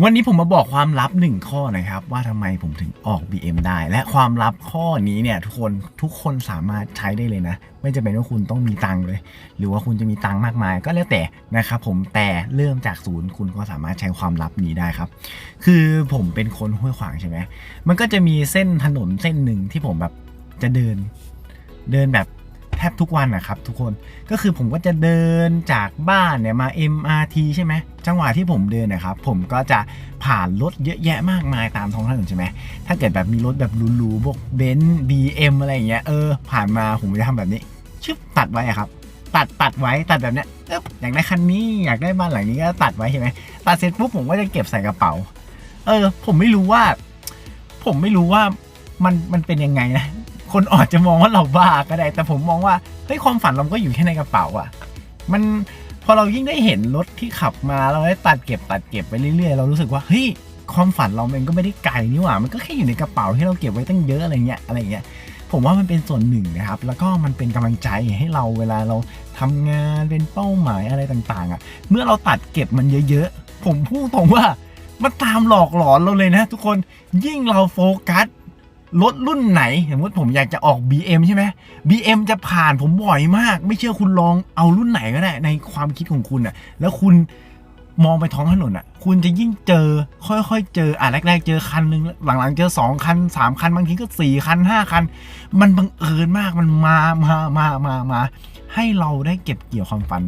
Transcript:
วันนี้ผมมาบอกความลับหนึ่งข้อนะครับ ว่าทำไมผมถึงออก BM ได้ และความลับข้อนี้เนี่ยทุกคนทุกคนสามารถใช้ได้เลยนะ ไม่จำเป็นว่าคุณต้องมีตังค์เลย หรือว่าคุณจะมีตังค์มากมาย ก็แล้วแต่นะครับผมแต่เริ่มจากศูนย์คุณก็สามารถใช้ความลับนี้ได้ครับ คือผมเป็นคนห้วยขวางใช่ไหมมันก็จะมีเส้นถนนเส้นหนึ่งที่ผมแบบจะเดิน เดินแบบ ทบทุกวันนะครับทุกคนก็คือผมก็จะเดินจากบ้านเนี่ยมา MRT ใช่ไหมจังหวะที่ผมเดินนะครับผมก็จะผ่านรถเยอะแยะมากมายตามท้องถนนใช่ไหมถ้าเกิดแบบมีรถแบบหรูๆพวกเบนซ์บีเอ็มอะไรอย่างเงี้ยเออผ่านมาผมจะทำแบบนี้ชึบตัดไว้ครับ ตัดตัดไว้ตัดแบบเนี้ยเอ๊บอยากได้คันนี้อยากได้บ้านหลังนี้ก็ตัดไว้ใช่ไหมตัดเสร็จปุ๊บผมก็จะเก็บใส่กระเป๋า เออ ผมไม่รู้ว่า ผมไม่รู้ว่ามันมันเป็นยังไงนะ คนอาจจะมองว่าเราบ้าก็ได้ แต่ผมมองว่าเฮ้ยความฝันเราก็อยู่แค่ในกระเป๋าอะมันพอเรายิ่งได้เห็นรถที่ขับมาเราได้ตัดเก็บตัดเก็บไปเรื่อยๆ เรารู้สึกว่าเฮ้ยความฝันเรามันก็ไม่ได้ไกลนี่หว่า มันก็แค่อยู่ในกระเป๋าที่เราเก็บไว้ตั้งเยอะอะไรเงี้ยอะไรเงี้ยผมว่ามันเป็นส่วนหนึ่งนะครับ แล้วก็มันเป็นกำลังใจให้เราเวลาเราทำงานเป็นเป้าหมายอะไรต่างๆอะเมื่อเราตัดเก็บมันเยอะๆ ผมพูดตรงว่ามันตามหลอกหลอนเราเลยนะ ทุกคนยิ่งเราโฟกัส รถรุ่นไหนสมมติผมอยากจะออก BM ใช่ไหม BM จะผ่านผมบ่อยมาก ไม่เชื่อคุณลองเอารุ่นไหนก็ได้ในความคิดของคุณอะ่ะ แล้วคุณมองไปท้องถนนอะ่ะ คุณจะยิ่งเจอค่อยๆ เจออะแรกๆ เจอคันหนึ่งหลังๆ เจอสองคันสามคัน บางทีก็สี่คันห้าคัน มันบังเอิญมากมันมามามามามาให้เราได้เก็บเกี่ยวความฝัน